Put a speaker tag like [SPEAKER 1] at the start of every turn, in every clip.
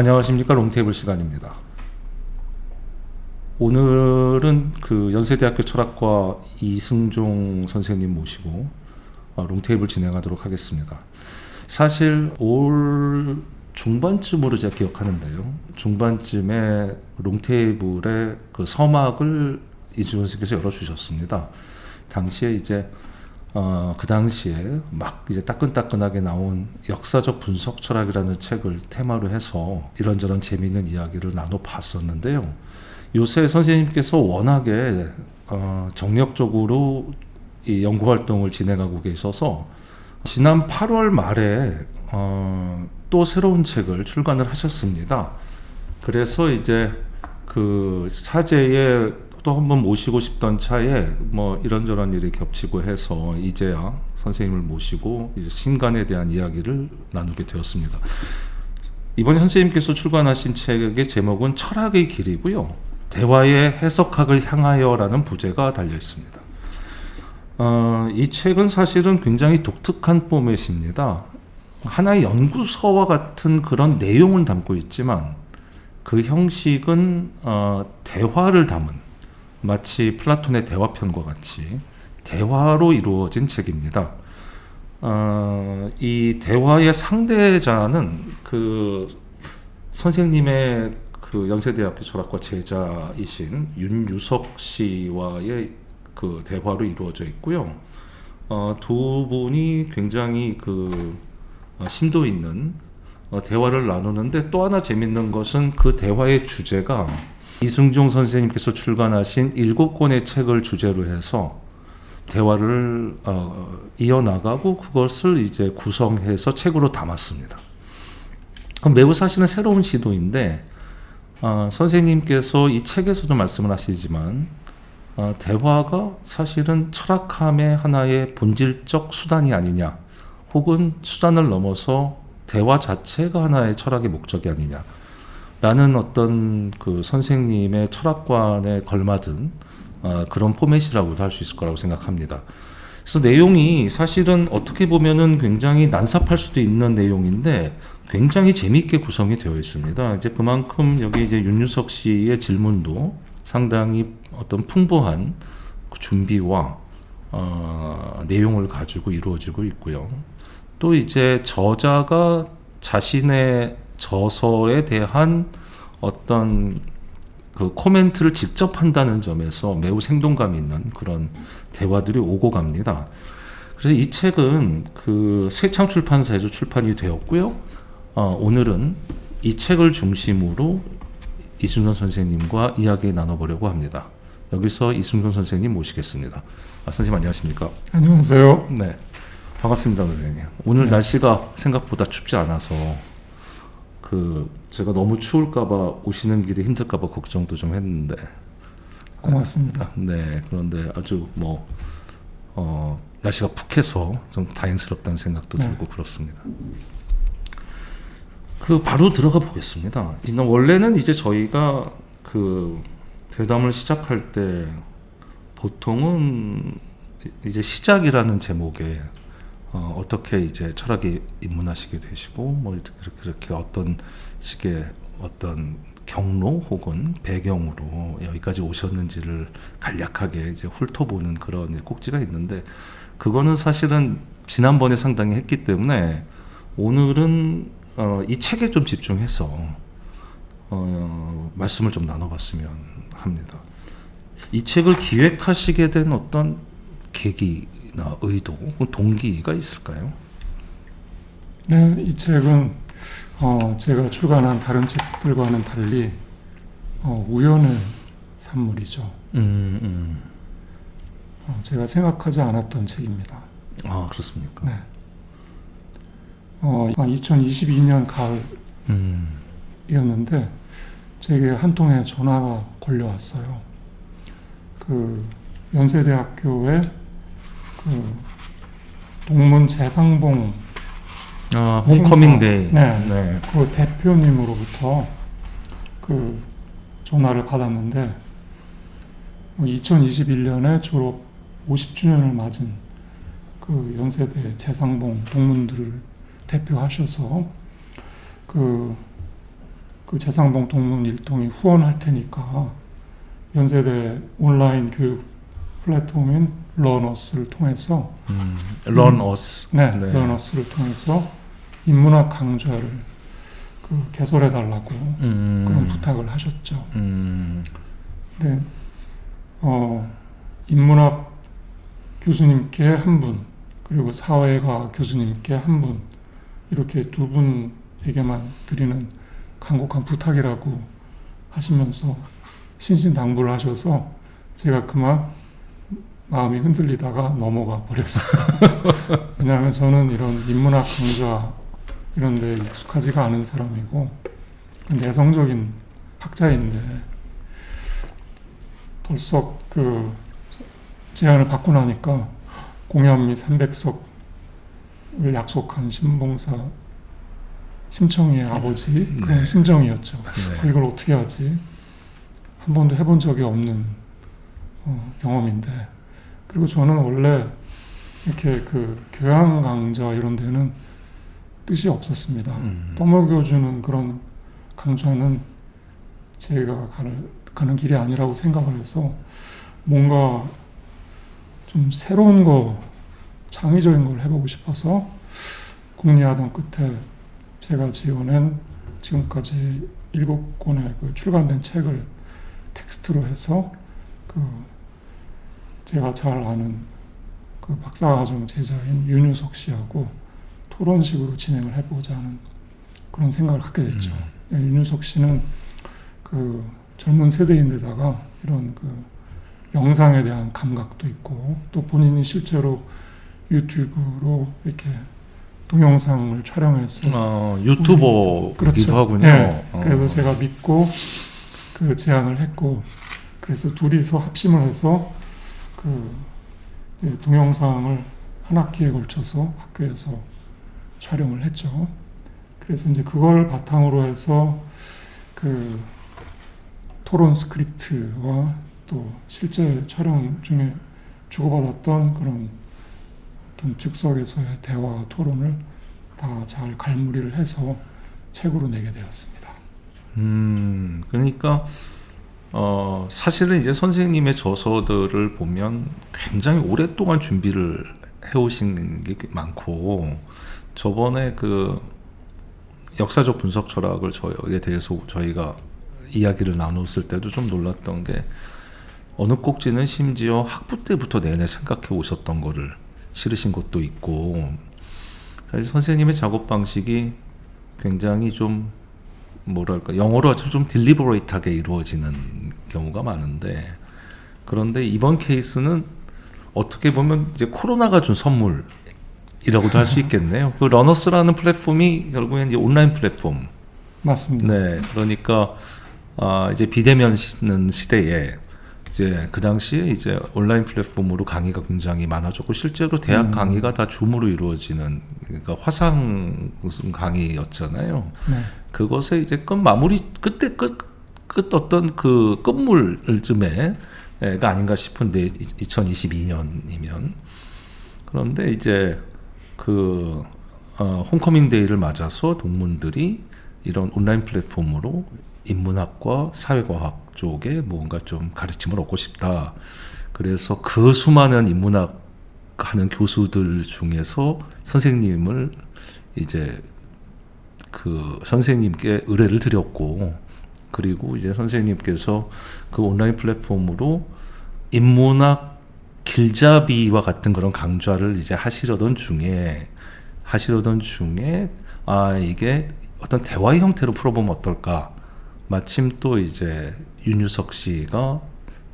[SPEAKER 1] 안녕하십니까 롱테이블 시간입니다. 오늘은 그 연세대학교 철학과 이승종 선생님 모시고 어, 롱테이블 진행하도록 하겠습니다. 사실 올 중반쯤으로 제가 기억하는데요. 중반쯤에 롱테이블의 그 서막을 이준원 선생님께서 열어주셨습니다. 당시에 이제 어, 그 당시에 막 이제 따끈따끈하게 나온 역사적 분석 철학이라는 책을 테마로 해서 이런저런 재미있는 이야기를 나눠 봤었는데요. 요새 선생님께서 워낙에 어, 정력적으로 이 연구 활동을 진행하고 계셔서 지난 8월 말에 어, 또 새로운 책을 출간을 하셨습니다. 그래서 이제 그 사제에 또 한번 모시고 싶던 차에 뭐 이런저런 일이 겹치고 해서 이제야 선생님을 모시고 이제 신간에 대한 이야기를 나누게 되었습니다. 이번 선생님께서 출간하신 책의 제목은 철학의 길이고요. 대화의 해석학을 향하여라는 부제가 달려 있습니다. 어, 이 책은 사실은 굉장히 독특한 포맷입니다. 하나의 연구서와 같은 그런 내용을 담고 있지만 그 형식은 어, 대화를 담은 마치 플라톤의 대화편과 같이 대화로 이루어진 책입니다. 어, 이 대화의 상대자는 그 선생님의 그 연세대학교 철학과 제자이신 윤유석 씨와의 그 대화로 이루어져 있고요. 어, 두 분이 굉장히 그 어, 심도 있는 어, 대화를 나누는데 또 하나 재밌는 것은 그 대화의 주제가 이승종 선생님께서 출간하신 일곱 권의 책을 주제로 해서 대화를 어, 이어나가고 그것을 이제 구성해서 책으로 담았습니다. 매우 사실은 새로운 시도인데 어, 선생님께서 이 책에서도 말씀을 하시지만 어, 대화가 사실은 철학함의 하나의 본질적 수단이 아니냐 혹은 수단을 넘어서 대화 자체가 하나의 철학의 목적이 아니냐 라는 어떤 그 선생님의 철학관에 걸맞은 어, 그런 포맷이라고도 할 수 있을 거라고 생각합니다. 그래서 내용이 사실은 어떻게 보면은 굉장히 난삽할 수도 있는 내용인데 굉장히 재미있게 구성이 되어 있습니다. 이제 그만큼 여기 이제 윤유석 씨의 질문도 상당히 어떤 풍부한 그 준비와 어, 내용을 가지고 이루어지고 있고요. 또 이제 저자가 자신의 저서에 대한 어떤 그 코멘트를 직접 한다는 점에서 매우 생동감 있는 그런 대화들이 오고 갑니다. 그래서 이 책은 그 세창 출판사에서 출판이 되었고요. 어, 오늘은 이 책을 중심으로 이순선 선생님과 이야기 나눠보려고 합니다. 여기서 이순선 선생님 모시겠습니다. 아, 선생님 안녕하십니까?
[SPEAKER 2] 안녕하세요.
[SPEAKER 1] 네, 반갑습니다, 선생님. 오늘
[SPEAKER 2] 네.
[SPEAKER 1] 날씨가 생각보다 춥지 않아서 그 제가 너무 추울까봐 오시는 길이 힘들까봐 걱정도 좀 했는데.
[SPEAKER 2] 고맙습니다.
[SPEAKER 1] 아, 네, 그런데 아주 뭐 어, 날씨가 푹해서 좀 다행스럽다는 생각도
[SPEAKER 2] 네.
[SPEAKER 1] 들고 그렇습니다. 그 바로 들어가 보겠습니다. 원래는 이제 저희가 그 대담을 시작할 때 보통은 이제 시작이라는 제목에 어, 어떻게 이제 철학에 입문하시게 되시고 뭐 이렇게 이렇게 어떤 식의 어떤 경로 혹은 배경으로 여기까지 오셨는지를 간략하게 이제 훑어보는 그런 꼭지가 있는데 그거는 사실은 지난번에 상당히 했기 때문에 오늘은 어, 이 책에 좀 집중해서 어, 말씀을 좀 나눠봤으면 합니다. 이 책을 기획하시게 된 어떤 계기 나 의도, 동기가 있을까요?
[SPEAKER 2] 네, 이 책은 어, 제가 출간한 다른 책들과는 달리 어, 우연의 산물이죠.
[SPEAKER 1] 음, 음.
[SPEAKER 2] 어, 제가 생각하지 않았던 책입니다.
[SPEAKER 1] 아 그렇습니까?
[SPEAKER 2] 네. 어, 2022년
[SPEAKER 1] 음,
[SPEAKER 2] 가을이었는데 제게 한 통의 전화가 걸려왔어요. 그 연세대학교의 그 동문 재상봉
[SPEAKER 1] 아 홈커밍
[SPEAKER 2] 행사.
[SPEAKER 1] 데이.
[SPEAKER 2] 네.
[SPEAKER 1] 네.
[SPEAKER 2] 그 대표님으로부터 그 전화를 받았는데 2021년에 졸업 50주년을 맞은 그 연세대 재상봉 동문들을 대표하셔서 그 그 재상봉 동문 일동이 후원할 테니까 연세대 온라인 교육 플랫폼인 러너스를 통해서
[SPEAKER 1] 음, Learn Us.
[SPEAKER 2] 네,
[SPEAKER 1] 네.
[SPEAKER 2] 러너스를 통해서 인문학 강좌를 그 개설해 달라고
[SPEAKER 1] 음,
[SPEAKER 2] 그런 부탁을 하셨죠.
[SPEAKER 1] 음,
[SPEAKER 2] 네, 어, 인문학 교수님께 한 분, 그리고 사회과 교수님께 한 분, 이렇게 두 분에게만 드리는 간곡한 부탁이라고 하시면서 신신당부를 하셔서 제가 그만 마음이 흔들리다가 넘어가 버렸습니다. 왜냐하면 저는 이런 인문학 강좌 이런 데 익숙하지가 않은 사람이고 내성적인 학자인데 덜썩 그 제안을 받고 나니까 공연미 300석을 약속한 신봉사 심청이의 아버지 그런
[SPEAKER 1] 네.
[SPEAKER 2] 심정이었죠.
[SPEAKER 1] 네.
[SPEAKER 2] 어, 이걸 어떻게 하지? 한 번도 해본 적이 없는 어, 경험인데 그리고 저는 원래 이렇게 그 교양 강좌 이런 데는 뜻이 없었습니다.
[SPEAKER 1] 음,
[SPEAKER 2] 떠먹여주는 그런 강좌는 제가 가는, 가는 길이 아니라고 생각을 해서 뭔가 좀 새로운 거, 창의적인 걸 해보고 싶어서 궁리하던 끝에 제가 지어낸 지금까지 일곱 권의 그 출간된 책을 텍스트로 해서 그 제가 잘 아는 그 박사과정 제자인 윤유석 씨하고 토론식으로 진행을 해보자 하는 그런 생각을 갖게 됐죠. 예, 윤유석 씨는 그 젊은 세대인데다가 이런 그 영상에 대한 감각도 있고 또 본인이 실제로 유튜브로 이렇게 동영상을 촬영해서
[SPEAKER 1] 어, 유튜버기도
[SPEAKER 2] 그렇죠.
[SPEAKER 1] 하군요.
[SPEAKER 2] 예,
[SPEAKER 1] 어.
[SPEAKER 2] 그래서 제가 믿고 그 제안을 했고 그래서 둘이서 합심을 해서 그 이제 동영상을 한 학기에 걸쳐서 학교에서 촬영을 했죠. 그래서 이제 그걸 바탕으로 해서 그 토론 스크립트와 또 실제 촬영 중에 주고받았던 그런 어떤 즉석에서의 대화 토론을 다 잘 갈무리를 해서 책으로 내게 되었습니다.
[SPEAKER 1] 음, 그러니까 어, 사실은 이제 선생님의 저서들을 보면 굉장히 오랫동안 준비를 해오신 게 많고 저번에 그 역사적 분석 철학을 저에 대해서 저희가 이야기를 나눴을 때도 좀 놀랐던 게 어느 꼭지는 심지어 학부 때부터 내내 생각해 오셨던 거를 실으신 것도 있고 사실 선생님의 작업 방식이 굉장히 좀 뭐랄까 영어로 하면 좀 딜리버레이트하게 이루어지는 경우가 많은데 그런데 이번 케이스는 어떻게 보면 이제 코로나가 준 선물 이라고도 할 수 있겠네요. 그 러너스라는 플랫폼이 결국엔 이제 온라인 플랫폼.
[SPEAKER 2] 맞습니다.
[SPEAKER 1] 네, 그러니까 아, 이제 비대면 시- 시대에 이제 그 당시에 이제 온라인 플랫폼으로 강의가 굉장히 많아졌고 실제로 대학
[SPEAKER 2] 음.
[SPEAKER 1] 강의가 다 줌으로 이루어지는 그러니까 화상 무슨 강의였잖아요.
[SPEAKER 2] 네.
[SPEAKER 1] 그것에 이제 끝 마무리 그때 끝, 끝 어떤 그 끝물쯤에가 아닌가 싶은데 2022년이면 그런데 이제 그 어, 홈커밍 데이를 맞아서 동문들이 이런 온라인 플랫폼으로 인문학과 사회과학 쪽에 뭔가 좀 가르침을 얻고 싶다. 그래서 그 수많은 인문학 하는 교수들 중에서 선생님을 이제 그 선생님께 의뢰를 드렸고 그리고 이제 선생님께서 그 온라인 플랫폼으로 인문학 길잡이와 같은 그런 강좌를 이제 하시려던 중에 하시려던 중에 아 이게 어떤 대화의 형태로 풀어보면 어떨까 마침 또 이제 윤유석 씨가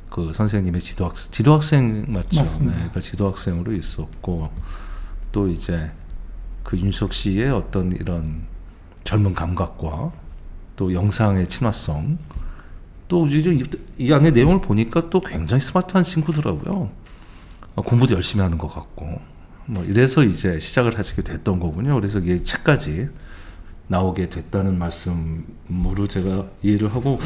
[SPEAKER 1] 그 선생님의 지도학 지도학생 맞죠?
[SPEAKER 2] 맞습니다.
[SPEAKER 1] 네, 그러니까 지도학생으로 있었고 또 이제 그 윤석 씨의 어떤 이런 젊은 감각과 또 영상의 친화성 또 이제 이, 이 안에 내용을 보니까 또 굉장히 스마트한 친구더라고요. 어, 공부도 열심히 하는 것 같고 뭐 이래서 이제 시작을 하시게 됐던 거군요. 그래서 이게 책까지 나오게 됐다는 말씀으로 제가 이해를 하고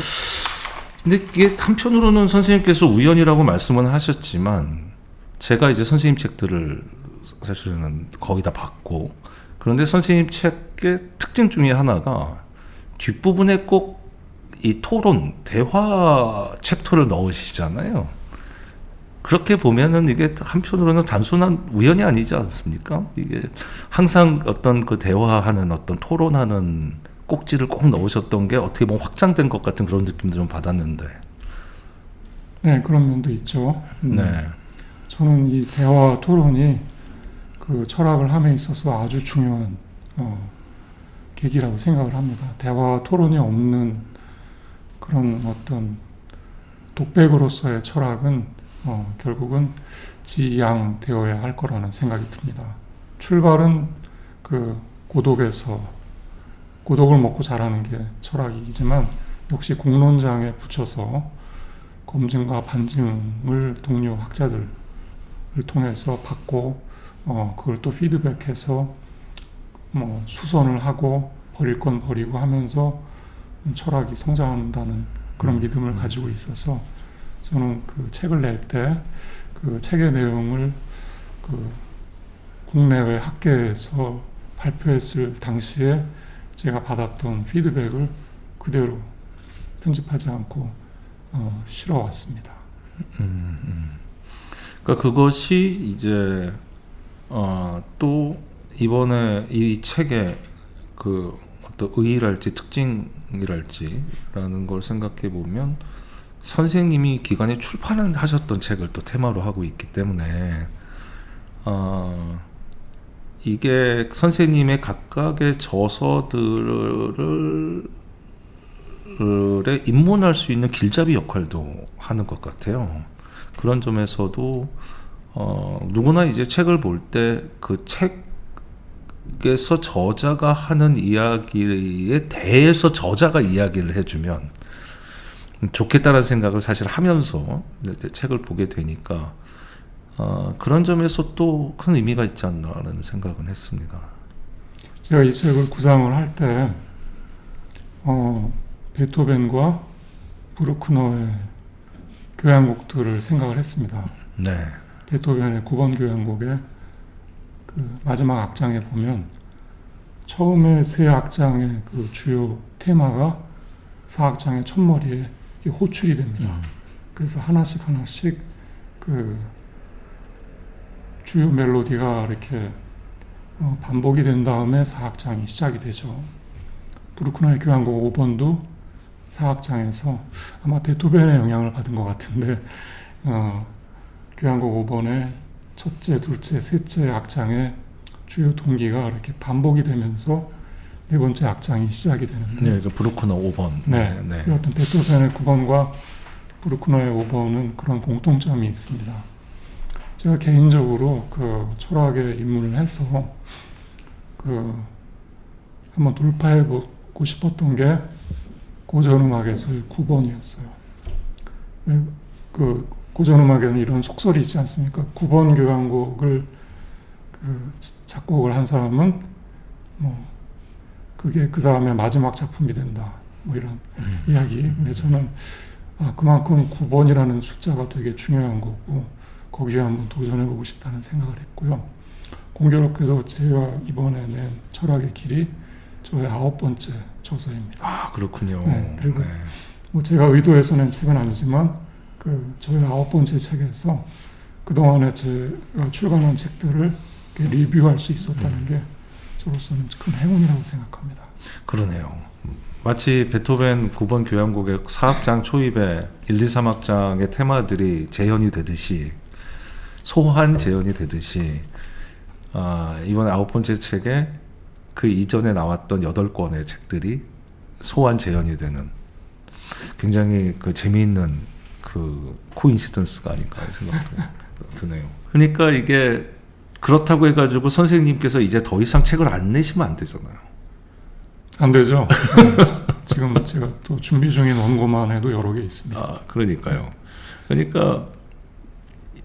[SPEAKER 1] 근데 이게 한편으로는 선생님께서 우연이라고 말씀은 하셨지만 제가 이제 선생님 책들을 사실은 거의 다 봤고 그런데 선생님 책의 특징 중에 하나가 뒷부분에 꼭 이 토론, 대화 챕터를 넣으시잖아요. 그렇게 보면은 이게 한편으로는 단순한 우연이 아니지 않습니까? 이게 항상 어떤 그 대화하는 어떤 토론하는 꼭지를 꼭 넣으셨던 게 어떻게 보면 확장된 것 같은 그런 느낌도 좀 받았는데.
[SPEAKER 2] 네, 그런 면도 있죠. 음,
[SPEAKER 1] 네.
[SPEAKER 2] 저는 이 대화 토론이 그 철학을 함에 있어서 아주 중요한 어, 계기라고 생각을 합니다. 대화 토론이 없는 그런 어떤 독백으로서의 철학은 어, 결국은 지양되어야 할 거라는 생각이 듭니다. 출발은 그 고독에서 고독을 먹고 자라는 게 철학이지만 역시 공론장에 붙여서 검증과 반증을 동료 학자들을 통해서 받고 어, 그걸 또 피드백해서 뭐 수선을 하고 버릴 건 버리고 하면서 철학이 성장한다는 그런 믿음을 가지고 있어서 저는 그 책을 낼 때 그 책의 내용을 그 국내외 학계에서 발표했을 당시에 제가 받았던 피드백을 그대로 편집하지 않고 어, 실어왔습니다.
[SPEAKER 1] 음, 음. 그러니까 그것이 이제 어, 또 이번에 이 책의 그 어떤 의의랄지 특징이랄지라는 걸 생각해 보면 선생님이 기간에 출판을 하셨던 책을 또 테마로 하고 있기 때문에 어, 이게 선생님의 각각의 저서들을 에 입문할 수 있는 길잡이 역할도 하는 것 같아요. 그런 점에서도 어, 누구나 이제 책을 볼 때 그 책 에서 저자가 하는 이야기에 대해서 저자가 이야기를 해주면 좋겠다는 생각을 사실 하면서 책을 보게 되니까 어, 그런 점에서 또 큰 의미가 있지 않나라는 생각은 했습니다.
[SPEAKER 2] 제가 이 책을 구상을 할 때 어, 베토벤과 브루크너의 교향곡들을 생각을 했습니다.
[SPEAKER 1] 네,
[SPEAKER 2] 베토벤의 9번 교향곡의 그 마지막 악장에 보면 처음에 세 악장의 그 주요 테마가 4악장의 첫머리에 호출이 됩니다.
[SPEAKER 1] 음,
[SPEAKER 2] 그래서 하나씩 하나씩 그 주요 멜로디가 이렇게 어, 반복이 된 다음에 4악장이 시작이 되죠. 브루크너의 교향곡 5번도 4악장에서 아마 베토벤의 영향을 받은 것 같은데 어, 교향곡 5번의 첫째, 둘째, 셋째 악장의 주요 동기가 이렇게 반복이 되면서 네 번째 악장이 시작이 되는데
[SPEAKER 1] 네, 그 브루크너 5번.
[SPEAKER 2] 네,
[SPEAKER 1] 네,
[SPEAKER 2] 그 어떤 베토벤의 9번과 브루크너의 5번은 그런 공통점이 있습니다. 제가 개인적으로 그 철학에 입문을 해서 그 한번 돌파해 보고 싶었던 게 고전음악에서의 9번이었어요. 그 고전음악에는 이런 속설이 있지 않습니까? 9번 교향곡을 그 작곡을 한 사람은 뭐 그게 그 사람의 마지막 작품이 된다. 뭐 이런
[SPEAKER 1] 음.
[SPEAKER 2] 이야기. 근데 저는 아, 그만큼 9번이라는 숫자가 되게 중요한 거고 거기에 한번 도전해 보고 싶다는 생각을 했고요. 공교롭게도 제가 이번에 낸 철학의 길이 저의 아홉 번째 저서입니다.
[SPEAKER 1] 아 그렇군요.
[SPEAKER 2] 네, 그리고 뭐 제가 의도해서 낸 책은 아니지만 그 저의 아홉 번째 책에서 그 동안에 제가 출간한 책들을 리뷰할 수 있었다는 게 저로서는 큰 행운이라고 생각합니다.
[SPEAKER 1] 그러네요. 마치 베토벤 9번 교향곡의 4악장 초입에 1, 2, 3악장의 테마들이 재현이 되듯이 소환 재현이 되듯이 아, 이번에 아홉 번째 책에 그 이전에 나왔던 여덟 권의 책들이 소환 재현이 되는 굉장히 그 재미있는 그 코인시던스가 아닐까 생각도 드네요. 그러니까 이게 그렇다고 해가지고 선생님께서 이제 더 이상 책을 안 내시면 안 되잖아요.
[SPEAKER 2] 안 되죠? 지금 제가 또 준비 중인 원고만 해도 여러 개 있습니다.
[SPEAKER 1] 아, 그러니까요. 그러니까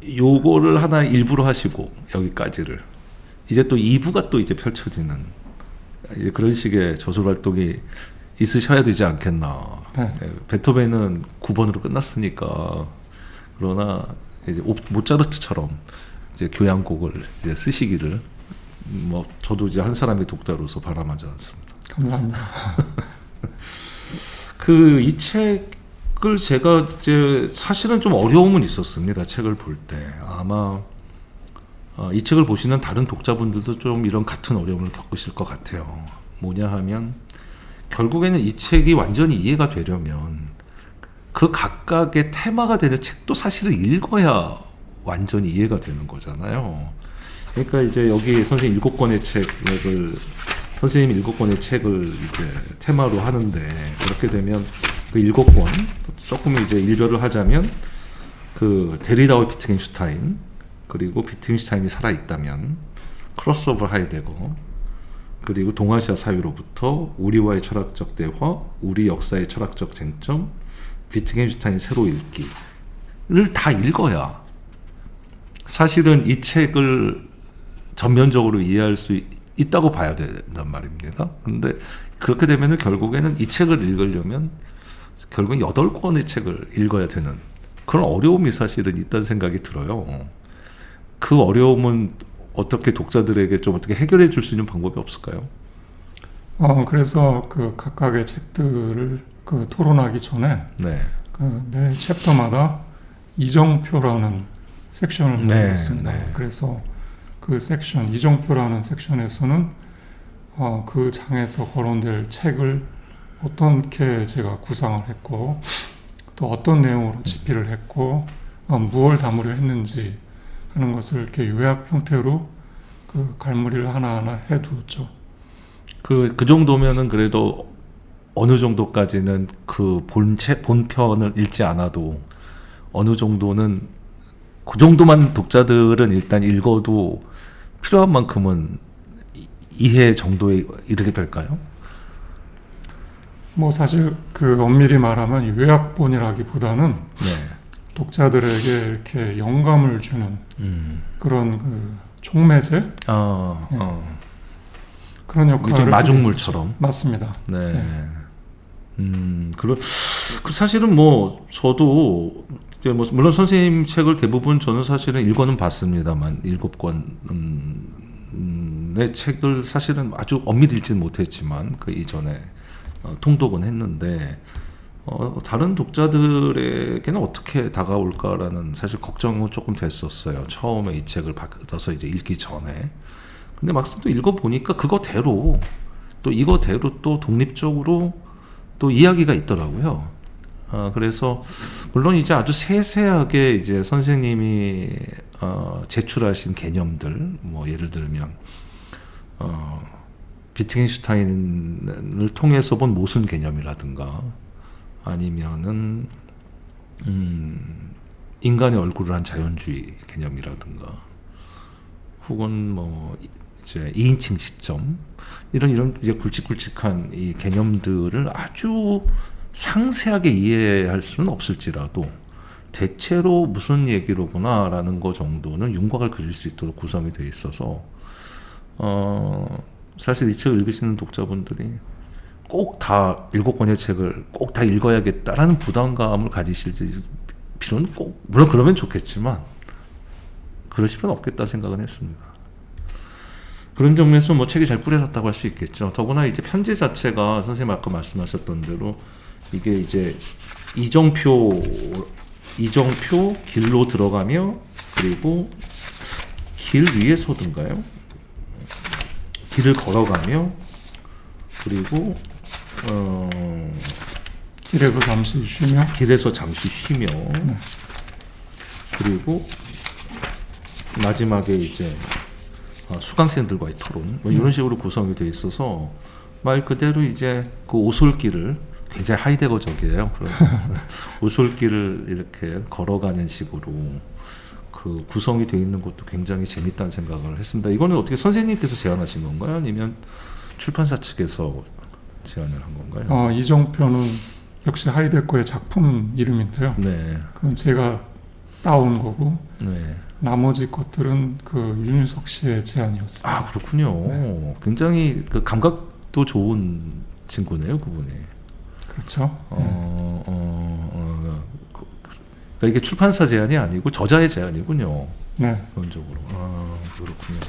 [SPEAKER 1] 요거를 하나 일부러 하시고 여기까지를 이제 또 2부가 또 이제 펼쳐지는 이제 그런 식의 저술 활동이 있으셔야 되지 않겠나.
[SPEAKER 2] 네.
[SPEAKER 1] 네, 베토벤은 9번으로 끝났으니까 그러나 이제 오- 모차르트처럼 이제 교향곡을 이제 쓰시기를 뭐 저도 이제 한 사람의 독자로서 바람하지 않습니다.
[SPEAKER 2] 감사합니다.
[SPEAKER 1] 그 이 책을 제가 이제 사실은 좀 어려움은 있었습니다. 책을 볼 때 아마 어, 이 책을 보시는 다른 독자분들도 좀 이런 같은 어려움을 겪으실 것 같아요. 뭐냐 하면 결국에는 이 책이 완전히 이해가 되려면 그 각각의 테마가 되는 책도 사실은 읽어야 완전히 이해가 되는 거잖아요. 그러니까 이제 여기 선생님 일곱 권의 책을 선생님 일곱 권의 책을 이제 테마로 하는데 그렇게 되면 그 일곱 권 조금 이제 일별을 하자면 그 데리다와 비트겐슈타인 그리고 비트겐슈타인이 살아 있다면 크로스오버 하이데거 그리고 동아시아 사유로부터 우리와의 철학적 대화, 우리 역사의 철학적 쟁점, 비트겐슈타인 새로 읽기를 다 읽어야 사실은 이 책을 전면적으로 이해할 수 있- 있다고 봐야 된단 말입니다. 근데 그렇게 되면은 결국에는 이 책을 읽으려면 결국 여덟 권의 책을 읽어야 되는 그런 어려움이 사실은 있다는 생각이 들어요. 그 어려움은 어떻게 독자들에게 좀 어떻게 해결해 줄 수 있는 방법이 없을까요?
[SPEAKER 2] 어, 그래서 그 각각의 책들을 그 토론하기 전에
[SPEAKER 1] 네.
[SPEAKER 2] 그매 챕터마다 이정표라는 섹션을
[SPEAKER 1] 네,
[SPEAKER 2] 만들었습니다.
[SPEAKER 1] 네.
[SPEAKER 2] 그래서 그 섹션 이정표라는 섹션에서는 어, 그 장에서 거론될 책을 어떻게 제가 구상을 했고 또 어떤 내용으로 집필을 했고 어, 무엇을 담으려 했는지 하는 것을 이렇게 요약 형태로 그 갈무리를 하나하나 해두었죠.
[SPEAKER 1] 그, 그 정도면은 그래도 어느 정도까지는 그 본체, 본편을 읽지 않아도 어느 정도는 그 정도만 독자들은 일단 읽어도 필요한 만큼은 이- 이해 정도에 이르게 될까요?
[SPEAKER 2] 뭐 사실 그 엄밀히 말하면 요약본이라기보다는
[SPEAKER 1] 네.
[SPEAKER 2] 독자들에게 이렇게 영감을 주는
[SPEAKER 1] 음.
[SPEAKER 2] 그런 그 촉매제
[SPEAKER 1] 아,
[SPEAKER 2] 네.
[SPEAKER 1] 어.
[SPEAKER 2] 그런 역할을
[SPEAKER 1] 마중물처럼.
[SPEAKER 2] 맞습니다.
[SPEAKER 1] 네.
[SPEAKER 2] 네.
[SPEAKER 1] 음, 그런, 그 사실은 뭐, 저도, 이제 뭐, 물론 선생님 책을 대부분 저는 사실은 읽어는 봤습니다만, 일곱 권, 음, 음, 내 책을 사실은 아주 엄밀히 읽지는 못했지만, 그 이전에 어, 통독은 했는데, 어, 다른 독자들에게는 어떻게 다가올까라는 사실 걱정은 조금 됐었어요. 처음에 이 책을 받아서 이제 읽기 전에. 근데 막상 또 읽어보니까 그거대로 또 이거대로 또 독립적으로 또 이야기가 있더라고요. 아, 그래서 물론 이제 아주 세세하게 이제 선생님이 어, 제출하신 개념들 뭐 예를 들면 어, 비트겐슈타인을 통해서 본 모순 개념이라든가 아니면은 음, 인간의 얼굴을 한 자연주의 개념이라든가 혹은 뭐 이제 2인칭 시점 이런 이런 이제 굵직굵직한 이 개념들을 아주 상세하게 이해할 수는 없을지라도 대체로 무슨 얘기로구나라는 거 정도는 윤곽을 그릴 수 있도록 구성이 돼 있어서 어 사실 이 책을 읽으시는 독자분들이 꼭 다 일곱 권의 책을 꼭 다 읽어야겠다라는 부담감을 가지실 필요는 꼭 물론 그러면 좋겠지만 그러실 필요는 없겠다 생각은 했습니다. 그런 점에서 뭐 책이 잘 뿌려졌다고 할 수 있겠죠. 더구나 이제 편지 자체가 선생님 아까 말씀하셨던 대로 이게 이제 이정표 이정표 길로 들어가며 그리고 길 위에서든가요? 길을 걸어가며 그리고 어,
[SPEAKER 2] 길에서 잠시 쉬며
[SPEAKER 1] 길에서 잠시 쉬며 그리고 마지막에 이제 어, 수강생들과의 토론 뭐 이런 식으로 구성이 돼 있어서 말 그대로 이제 그 오솔길을 굉장히 하이데거적이에요. 오솔길을 이렇게 걸어가는 식으로 그 구성이 돼 있는 것도 굉장히 재밌다는 생각을 했습니다. 이거는 어떻게 선생님께서 제안하신 건가요? 아니면 출판사 측에서 제안을 한 건가요?
[SPEAKER 2] 어, 이정표는 역시 하이데거의 작품 이름인데요.
[SPEAKER 1] 네,
[SPEAKER 2] 그건 제가 따온 거고
[SPEAKER 1] 네.
[SPEAKER 2] 나머지 것들은 그 윤유석 씨의 제안이었습니다.
[SPEAKER 1] 아 그렇군요. 굉장히 그 감각도 좋은 친구네요, 그분이.
[SPEAKER 2] 그렇죠.
[SPEAKER 1] 어, 어, 어, 그- 그러니까 이게 출판사 제안이 아니고 저자의 제안이군요.
[SPEAKER 2] 네.
[SPEAKER 1] 기본적으로. 아 그렇군요.